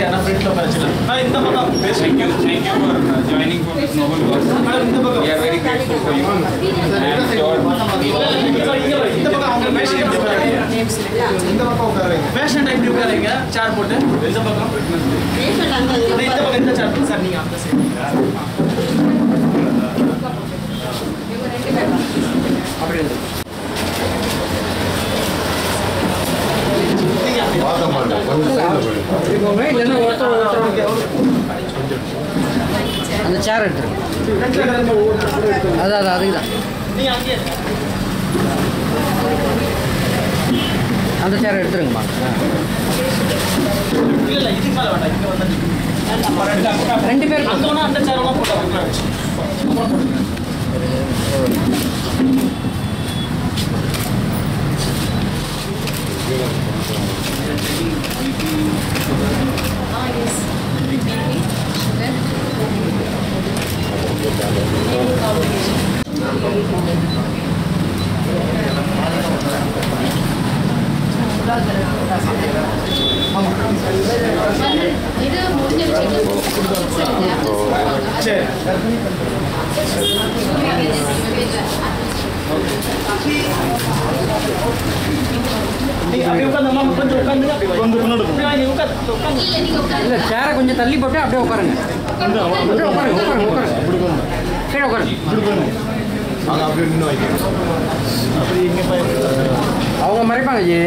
யாரா ஃப்ரண்ட்ல உட்கார வச்சுக்கலாம் இந்த பக்கம் இந்த அவங்க பேஷண்ட் இந்த உட்காருங்க பேஷண்ட் எப்படி உட்காருங்க சேர் போட்டு இந்த பக்கம் இந்த பக்கம் இந்த சேர் போட்டு சார் நீங்க அந்த சைடு கொஞ்சம் இல்லைன்னா ஒருத்தர் ஒருத்தர் அந்த சேர் எடுத்துருங்க அதான் அதான் அதுக்கு தான். அந்த சேர் எடுத்துருங்கம்மா. ரெண்டு பேர். அந்த சேர் போட்டு 네. இல்ல சேரை கொஞ்சம் தள்ளி போட்டு அப்படியே உட்காருங்க. அப்படியே உட்காருங்க உட்காருங்க உட்காருங்க. கீழே உட்காருங்க. அவங்க மறைப்பாங்க ஜி